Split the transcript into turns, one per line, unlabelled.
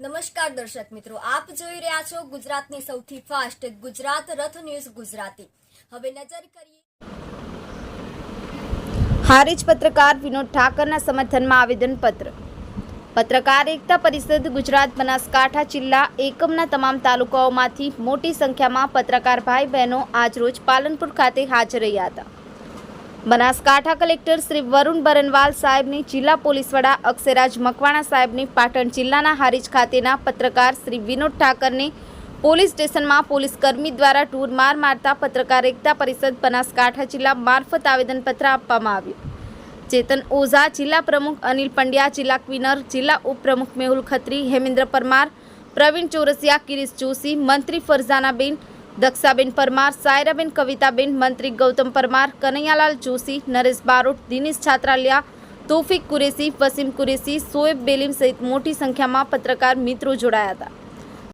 નમસ્કાર દર્શક મિત્રો, આપ જોઈ રહ્યા છો ગુજરાતની સૌથી ફાસ્ટ ગુજરાત રથ ન્યૂઝ ગુજરાતી. હવે નજર કરીએ
હારીજ પત્રકાર વિનોદ ઠાકરના સમર્થનમાં આવેદનપત્ર. પત્રકાર એકતા પરિષદ ગુજરાત બનાસકાંઠા જિલ્લા એકમના તમામ તાલુકાઓમાંથી મોટી સંખ્યામાં પત્રકાર ભાઈ બહેનો આજરોજ પાલનપુર ખાતે હાજર રહ્યા હતા. બનાસકાંઠા કલેક્ટર શ્રી વરુણ બરનવાલ સાહેબની જિલ્લા પોલીસ વડા અક્ષયરાજ મકવાણા સાહેબની પાટણ જિલ્લાના હારીજ ખાતેના પત્રકાર શ્રી વિનોદ ઠાકરની પોલીસ સ્ટેશનમાં પોલીસ કર્મી દ્વારા ટૂર માર મારતા પત્રકાર એકતા પરિષદ બનાસકાંઠા જિલ્લા મારફત આવેદનપત્ર આપવામાં આવ્યું. ચેતન ઓઝા જિલ્લા પ્રમુખ અનિલ પંડ્યા જિલ્લા ક્વિનર, જિલ્લા ઉપપ્રમુખ મેહુલ ખત્રી, હેમેન્દ્ર પરમાર, પ્રવીણ ચોરસિયા, કિરીશ જોશી, મંત્રી ફરઝાનાબેન દક્ષાબેન પરમાર, સાયરાબેન કવિતાબેન, મંત્રી ગૌતમ પરમાર, કનૈયાલાલ જોશી, નરેશ બારોટ, દિનેશ છાત્રાલિયા, તોફિક કુરેશી, વસીમ કુરેશી, સોએબ બેલીમ સહિત મોટી સંખ્યામાં પત્રકાર મિત્રો જોડાયા હતા.